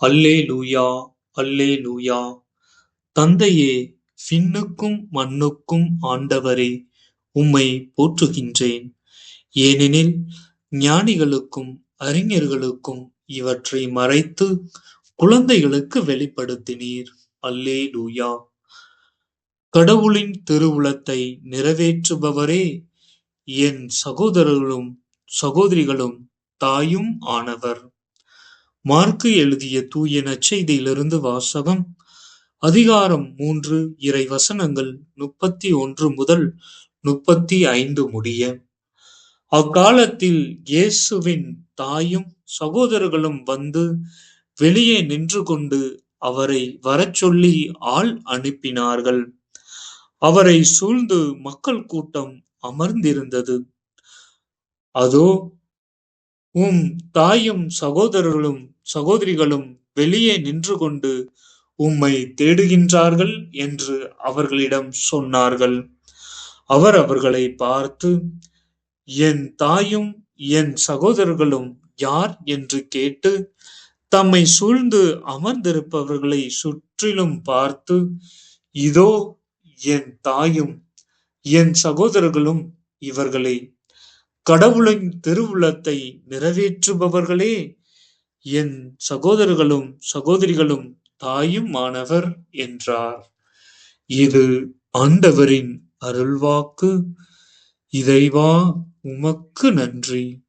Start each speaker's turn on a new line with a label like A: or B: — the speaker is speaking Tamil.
A: அல்லே லூயா அல்லே லூயா தந்தையே விண்ணுக்கும் மண்ணுக்கும் ஆண்டவரே உம்மை போற்றுகின்றேன். ஏனெனில் ஞானிகளுக்கும் அறிஞர்களுக்கும் இவற்றை மறைத்து குழந்தைகளுக்கு வெளிப்படுத்தினீர். அல்லே லூயா கடவுளின் திருவுளத்தை நிறைவேற்றுபவரே என் சகோதரர்களும் சகோதரிகளும் தாயும் ஆனவர். மார்க்கு எழுதிய தூய நச்செய்தியிலிருந்து வாசகம் அதிகாரம் மூன்று இறை வசனங்கள் முப்பத்தி ஒன்று முதல் முப்பத்தி ஐந்து முடிய. அக்காலத்தில் இயேசுவின் தாயும் சகோதரர்களும் வந்து வெளியே நின்று கொண்டு அவரை வரச் சொல்லி ஆள் அனுப்பினார்கள். அவரை சூழ்ந்து மக்கள் கூட்டம் அமர்ந்திருந்தது. அதோ உம் தாயும் சகோதரர்களும் சகோதரிகளும் வெளியே நின்று கொண்டு உம்மை தேடுகின்றார்கள் என்று அவர்களிடம் சொன்னார்கள். அவர் அவர்களை பார்த்து என் தாயும் என் சகோதரர்களும் யார் என்று கேட்டு தம்மை சூழ்ந்து அமர்ந்திருப்பவர்களை சுற்றிலும் பார்த்து இதோ என் தாயும் என் சகோதரர்களும் இவர்களை கடவுளின் திருவுளத்தை நிறைவேற்றுபவர்களே என் சகோதரர்களும் சகோதரிகளும் தாயும் மாணவர் என்றார். இது ஆண்டவரின் அருள்வாக்கு. இறைவா உமக்கு நன்றி.